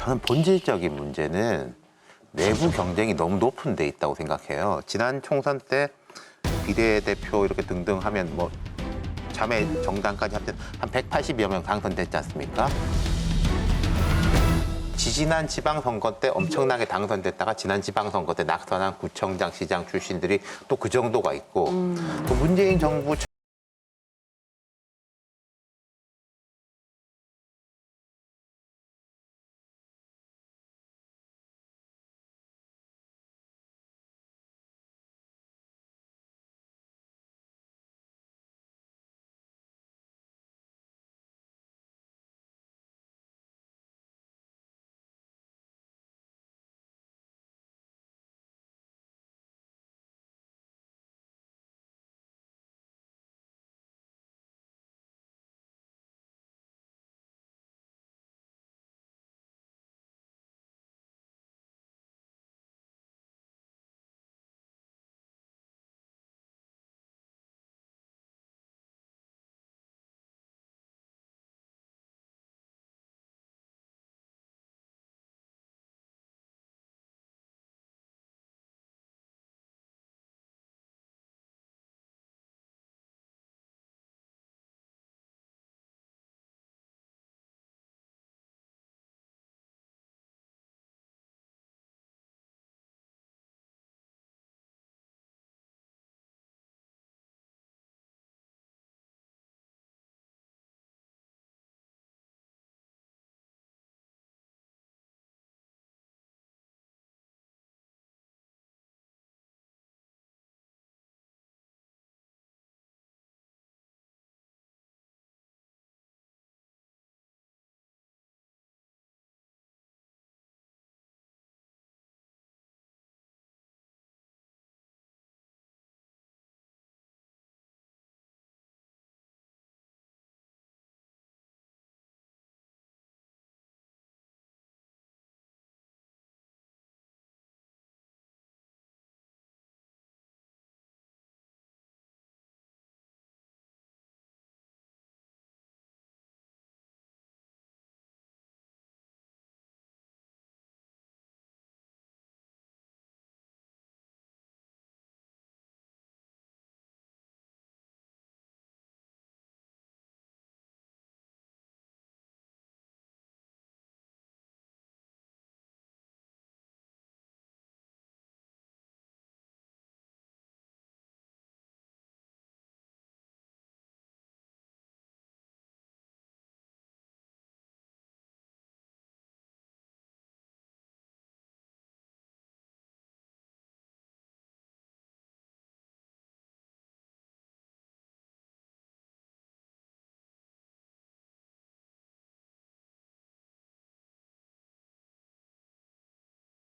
저는 본질적인 문제는 내부 경쟁이 너무 높은 데 있다고 생각해요. 지난 총선 때 비례대표 이렇게 등등 하면 뭐 자매 정당까지 합쳐 한 180여 명 당선됐지 않습니까? 지지난 지방선거 때 엄청나게 당선됐다가 지난 지방선거 때 낙선한 구청장, 시장 출신들이 또 그 정도가 있고 또 문재인 정부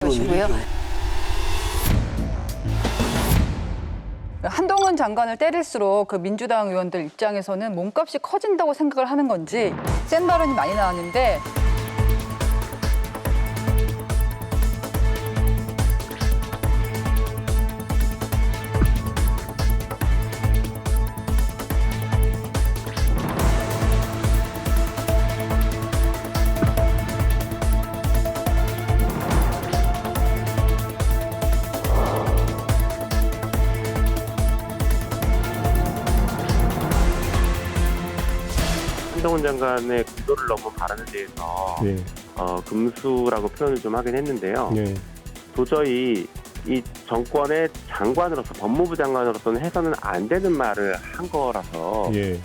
것이고요. 한동훈 장관을 때릴수록 그 민주당 의원들 입장에서는 몸값이 커진다고 생각을 하는 건지 센 발언이 많이 나왔는데 한동훈 장관의 구도를 넘은 발언에 대해서 예, 어, 금수라고 표현을 좀 하긴 했는데요. 예, 도저히 이 정권의 장관으로서 법무부 장관으로서는 해서는 안 되는 말을 한 거라서 예,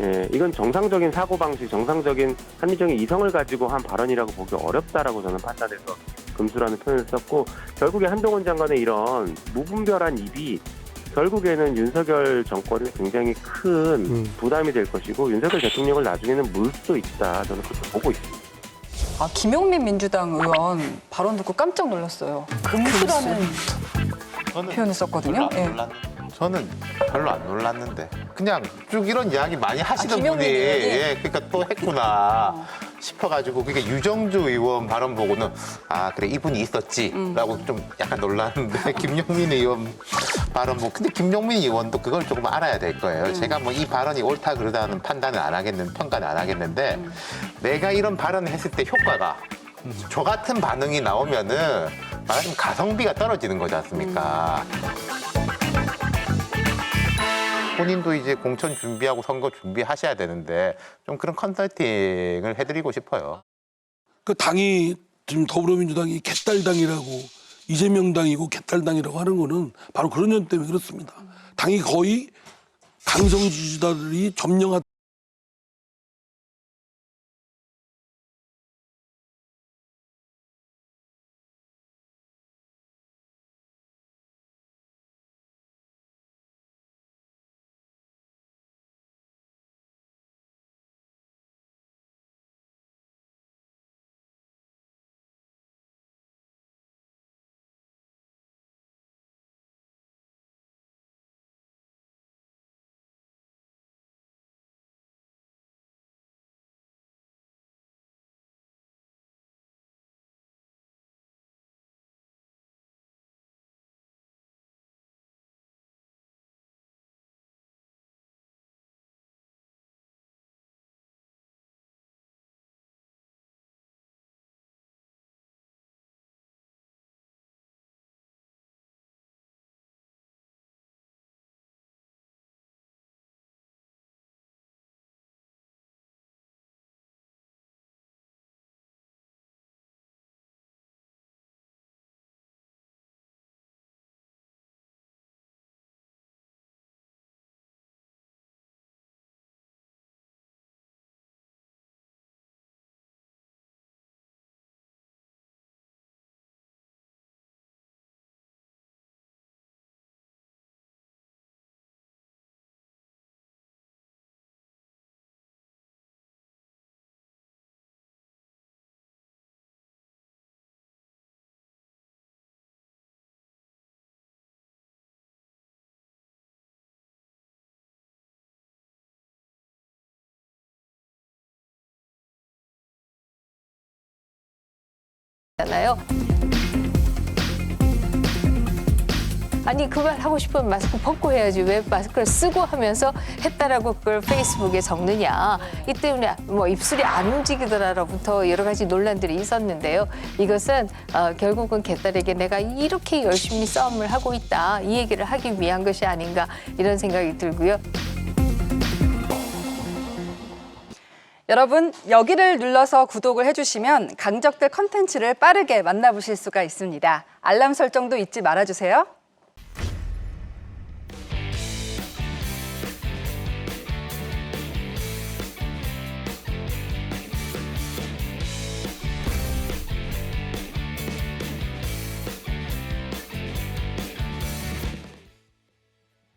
예, 이건 정상적인 사고 방식, 정상적인 합리적인 이성을 가지고 한 발언이라고 보기 어렵다라고 저는 판단해서 금수라는 표현을 썼고 결국에 한동훈 장관의 이런 무분별한 입이 결국에는 윤석열 정권에 굉장히 큰 음. 부담이 될 것이고 윤석열 대통령을 나중에는 물 수도 있다 저는 그렇게 보고 있습니다. 아, 김용민 민주당 의원 발언 듣고 깜짝 놀랐어요. 금수라는 저는 표현을 썼거든요. 별로 안 예. 놀랐는데. 저는 별로 안 놀랐는데 그냥 쭉 이런 이야기 많이 하시던 아, 김용민 분이 의원이? 예, 그러니까 또 했구나 싶어가지고 그게 유정주 의원 발언 보고는 아 그래 이분이 있었지라고 좀 약간 놀랐는데 김용민 의원 발언 뭐 근데 김용민 의원도 그걸 조금 알아야 될 거예요. 제가 뭐 이 발언이 옳다 그러다는 판단을 안 하겠는 평가는 안 하겠는데 내가 이런 발언을 했을 때 효과가 저 같은 반응이 나오면은 말하자면 가성비가 떨어지는 거지 않습니까? 본인도 이제 공천 준비하고 선거 준비하셔야 되는데 좀 그런 컨설팅을 해드리고 싶어요. 그 당이 지금 더불어민주당이 개딸당이라고 이재명 당이고 개딸당이라고 하는 거는 바로 그런 점 때문에 그렇습니다. 당이 거의 강성 지지자들이 점령한 잖아요. 아니 그 말 하고 싶으면 마스크 벗고 해야지 왜 마스크를 쓰고 하면서 했다라고 그걸 페이스북에 적느냐 이 때문에 뭐 입술이 안 움직이더라로부터 여러 가지 논란들이 있었는데요 이것은 어, 결국은 개딸에게 내가 이렇게 열심히 싸움을 하고 있다 이 얘기를 하기 위한 것이 아닌가 이런 생각이 들고요. 여러분 여기를 눌러서 구독을 해주시면 강적들 컨텐츠를 빠르게 만나보실 수가 있습니다. 알람 설정도 잊지 말아주세요.